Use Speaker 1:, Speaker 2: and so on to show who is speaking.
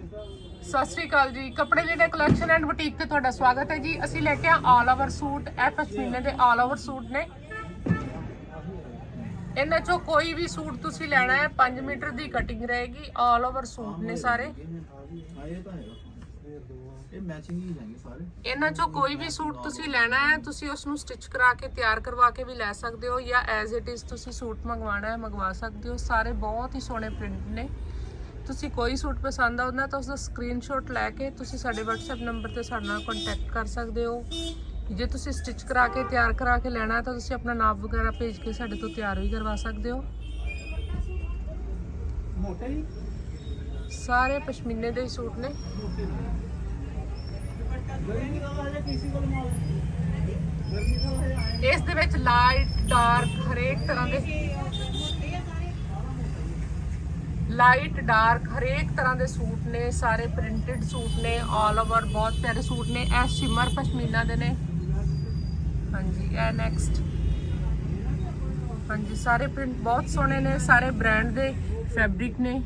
Speaker 1: ਸਤਿ ਸ੍ਰੀ ਅਕਾਲ ਜੀ। ਕੱਪੜੇ ਜਿਹੜੇ ਕਲੈਕਸ਼ਨ ਐਂਡ ਬੁਟੀਕ ਤੇ ਤੁਹਾਡਾ ਸਵਾਗਤ ਹੈ ਜੀ। ਅਸੀਂ ਲੈ ਕੇ ਆ ਆਲ ਓਵਰ ਸੂਟ। ਇਹ ਪਸ਼ਮੀਨੇ ਦੇ ਆਲ ਓਵਰ ਸੂਟ ਨੇ। ਇਹਨਾਂ ਚੋਂ ਕੋਈ ਵੀ ਸੂਟ ਤੁਸੀਂ ਲੈਣਾ ਹੈ 5 ਮੀਟਰ ਦੀ ਕਟਿੰਗ ਰਹੇਗੀ। ਆਲ ਓਵਰ ਸੂਟ ਨੇ ਸਾਰੇ।
Speaker 2: ਇਹ ਮੈਚਿੰਗ ਹੀ ਜਾਣਗੇ ਸਾਰੇ।
Speaker 1: ਇਹਨਾਂ ਚੋਂ ਕੋਈ ਵੀ ਸੂਟ ਤੁਸੀਂ ਲੈਣਾ ਹੈ ਤੁਸੀਂ ਉਸ ਨੂੰ ਸਟਿਚ ਕਰਾ ਕੇ ਤਿਆਰ ਕਰਵਾ ਕੇ ਵੀ ਲੈ ਸਕਦੇ ਹੋ ਜਾਂ ਐਜ਼ ਇਟ ਇਜ਼ ਤੁਸੀਂ ਸੂਟ ਮੰਗਵਾਉਣਾ ਹੈ ਮੰਗਵਾ ਸਕਦੇ ਹੋ। ਸਾਰੇ ਬਹੁਤ ਹੀ ਸੋਹਣੇ ਪ੍ਰਿੰਟ ਨੇ। ਤੁਸੀਂ ਕੋਈ ਸੂਟ ਪਸੰਦ ਆਉਂਦਾ ਤਾਂ ਉਸ ਦਾ ਸਕਰੀਨਸ਼ਾਟ ਲੈ ਕੇ ਤੁਸੀਂ ਸਾਡੇ WhatsApp ਨੰਬਰ ਤੇ ਸਾਡੇ ਨਾਲ ਕੰਟੈਕਟ ਕਰ ਸਕਦੇ ਹੋ। ਜੇ ਤੁਸੀਂ ਸਟਿਚ ਕਰਾ ਕੇ ਤਿਆਰ ਕਰਾ ਕੇ ਲੈਣਾ ਹੈ ਤਾਂ ਤੁਸੀਂ ਆਪਣਾ ਨਾਪ ਵਗੈਰਾ ਭੇਜ ਕੇ ਸਾਡੇ ਤੋਂ ਤਿਆਰ ਵੀ ਕਰਵਾ ਸਕਦੇ ਹੋ।
Speaker 2: ਮੋਟਾ ਹੀ?
Speaker 1: ਸਾਰੇ ਪਸ਼ਮੀਨੇ ਦੇ ਹੀ ਸੂਟ ਨੇ।
Speaker 2: ਗਰਮੀ ਦਾ ਹੈ ਕਿਸੇ ਕੋਲ ਮਾਲ ਗਰਮੀ ਦਾ ਹੈ
Speaker 1: ਇਸ ਦੇ ਵਿੱਚ ਲਾਈਟ ਡਾਰਕ ਹਰੇਕ ਤਰ੍ਹਾਂ ਦੇ। ਲਾਈਟ, ਡਾਰਕ, ਹਰੇਕ ਤਰ੍ਹਾਂ ਦੇ ਸੂਟ ਨੇ, ਸਾਰੇ ਪ੍ਰਿੰਟਡ ਸੂਟ ਨੇ ਆਲ ਓਵਰ ਬਹੁਤ ਪਿਆਰੇ ਸੂਟ ਨੇ, ਇਹ ਸ਼ਿਮਰ ਪਸ਼ਮੀਨਾ ਦੇ ਨੇ। ਹਾਂਜੀ, ਇਹ ਨੈਕਸਟ ਹਾਂਜੀ, ਸਾਰੇ ਪ੍ਰਿੰਟ ਬਹੁਤ ਸੋਹਣੇ ਨੇ, ਸਾਰੇ ਬ੍ਰਾਂਡ ਦੇ ਫੈਬਰਿਕ ਨੇ।